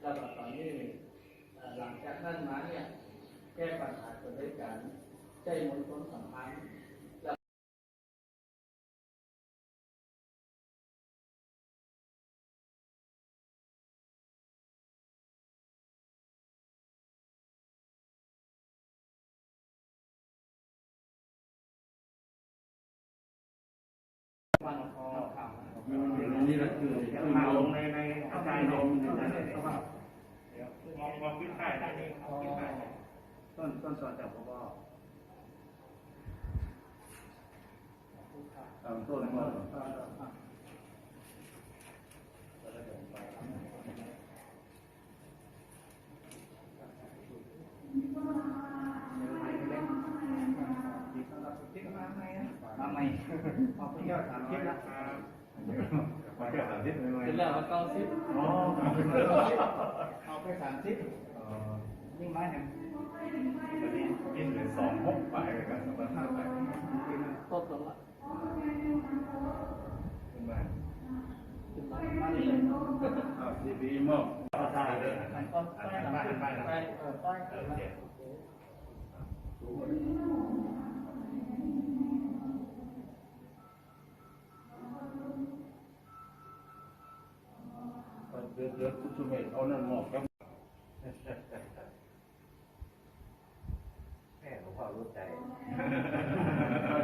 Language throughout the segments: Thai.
แล้วตอนนี้หลังจากนั้นมาเนี่ยแก้ปัญหาโดยการใช้มวลชนสัมพันธ์แล้ววันคอข่าวนี่แหละคือเดี๋ยวมาลงในในายลงนั่นเพราะว่ามองมองขึ้นได้ได้นี่มองขึ้นได้ต้นต้นส่วนจากผมก็ตามต้นมามาใหม่ออกไปเที่ยวสามทิศละ มาเที่ยวสามทิศเลยเสร็จแล้วมาเก้าทิศอ๋อเอาไปสามทิศยิ่งไม้เนี่ยวันนี้กินเหลือสองหกไปเลยกันสองพันห้าไปต้นตรงละขึ้นมาถึงมามานี่เลยอ่าดีดีมากก็ได้เลยมันก็ไปหลังไปไปเออไป ดือดเดือดชุเมฆเอานั่นหมอกครับแม่หลวงพ่อรู้ใจ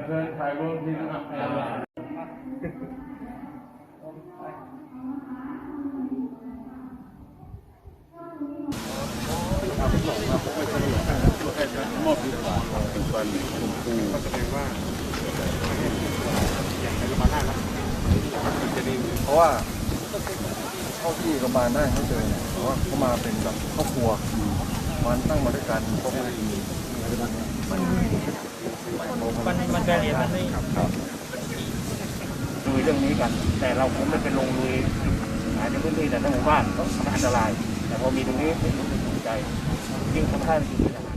เคยถ่ายรูปที่นั่นอะมอบดีกว่าเป็นคนชมพูก็แสดงว่าอย่างไรก็มาได้แล้วมันจะดีเพราะว่า เท่าที่เรามาได้เขาเจอเนี่ยเพราะว่าเขามาเป็นแบบครอบครัวมันตั้งมาด้วยกันครอบครัวมีมันมันมันจะเรียนมันไม่ลุยเรื่องนี้กัน แต่เราคงไม่เป็นลงลุยหาในพื้นที่แต่ทั้งหมู่บ้านก็มันอันตราย แต่พอมีตรงนี้เป็นรู้สึกภูมิใจยิ่งทำให้ยิ่งมีทหารไ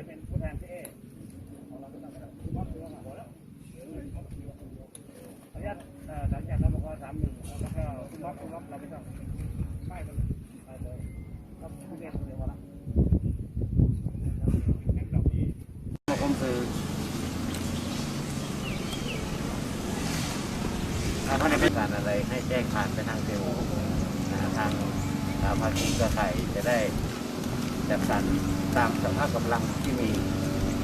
ด้อันนี้เป็นผู้แทนที่เอของเราก็ต้องไปมอบตัวมาหมดแล้วขออนุญาตหลังจากเราบอกว่าสามหนึ่งแล้วก็ล็อกล็อกเราไม่ต้องป้ายไปเลยไปเลยครับผู้เรียนเดียวละผมคือถ้าท่านไม่การอะไรให้แจ้งผ่านไปทางเซลล์ทางทางภาคีเครือข่ายจะได้ จัดสรรตามสภาพกำลังที่มี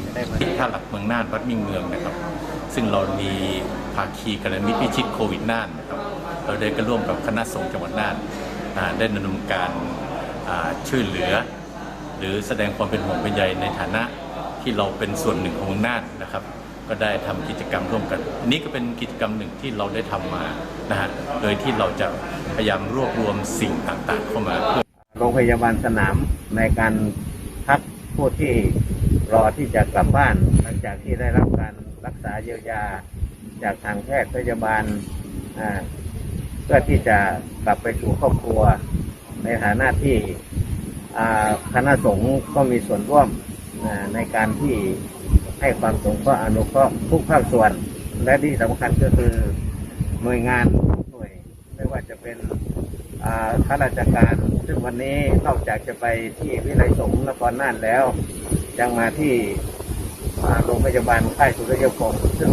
จะได้มาท่าหลักเมืองน่านวัดมิ่งเมืองนะครับ ซึ่งเรามีภาคีกรณีพิชิตโควิดน่านนะครับเราได้ก็ร่วมกับคณะสงฆ์จังหวัดน่านได้ดำเนินการช่วยเหลือ หรือแสดงความเป็นห่วงเป็นใยในฐานะที่เราเป็นส่วนหนึ่งของน่านนะครับ ก็ได้ทำกิจกรรมร่วมกัน นี้ก็เป็นกิจกรรมหนึ่งที่เราได้ทำมานะฮะโดยที่เราจะพยายามรวบรวมสิ่งต่างๆเข้ามาเพื่อ โรงพยาบาลสนามในการพักผู้ที่รอที่จะกลับบ้าน หลังจากที่ได้รับการรักษาเยียวยาจากทางแพทย์พยาบาลเพื่อที่จะกลับไปสู่ครอบครัว ในฐานะที่คณะสงฆ์ก็มีส่วนร่วมในการที่ให้ความสงเคราะห์อนุเคราะห์ทุกภาคส่วน และที่สำคัญก็คือหน่วยงานหน่วยไม่ว่าจะเป็นข้าราชการ ซึ่งวันนี้นอกจากจะไปที่วิไลสงฆ์นครน่านแล้ว ยังมาที่โรงพยาบาลค่ายสุริยพงศ์ซึ่ง